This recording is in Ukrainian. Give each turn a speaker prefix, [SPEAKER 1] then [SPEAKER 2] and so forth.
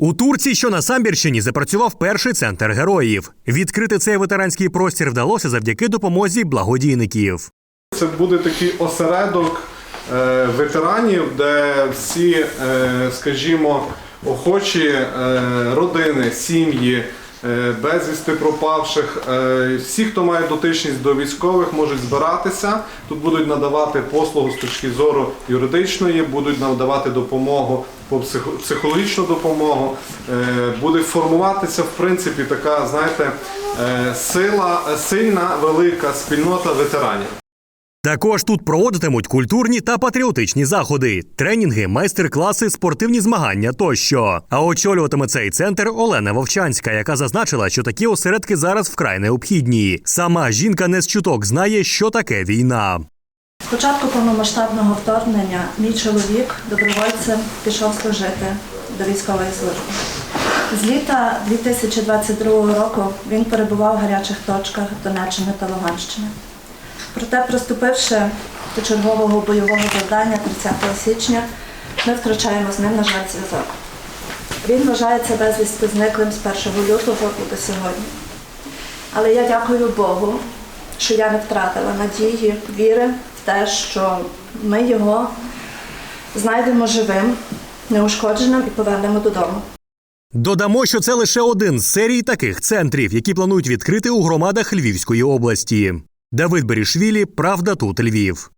[SPEAKER 1] У Турції, що на Самбірщині, запрацював перший центр героїв. Відкрити цей ветеранський простір вдалося завдяки допомозі благодійників.
[SPEAKER 2] Це буде такий осередок е, ветеранів, де всі, е, скажімо, охочі е, родини, сім'ї, безвісти пропавших, е, всі, хто має дотичність до військових, можуть збиратися. Тут будуть надавати послугу з точки зору юридичної, будуть надавати допомогу по психо- психологічну допомогу. Е, Буде формуватися, в принципі, така, знаєте, е, сила, сильна, велика спільнота ветеранів.
[SPEAKER 1] Також тут проводитимуть культурні та патріотичні заходи, тренінги, майстер-класи, спортивні змагання тощо. А очолюватиме цей центр Олена Вовчанська, яка зазначила, що такі осередки зараз вкрай необхідні. Сама жінка не з чуток знає, що таке війна.
[SPEAKER 3] З початку повномасштабного вторгнення мій чоловік добровольцем пішов служити до військової служби. З літа 2022 року він перебував в гарячих точках Донеччини та Луганщини. Проте, приступивши до чергового бойового завдання 30 січня, ми втрачаємо з ним, на жаль, зв'язок. Він вважається безвісти зниклим з 1 лютого і до сьогодні. Але я дякую Богу, що я не втратила надії, віри в те, що ми його знайдемо живим, неушкодженим і повернемо додому.
[SPEAKER 1] Додамо, що це лише один з серій таких центрів, які планують відкрити у громадах Львівської області. Давид Берішвілі, Правда тут Львів.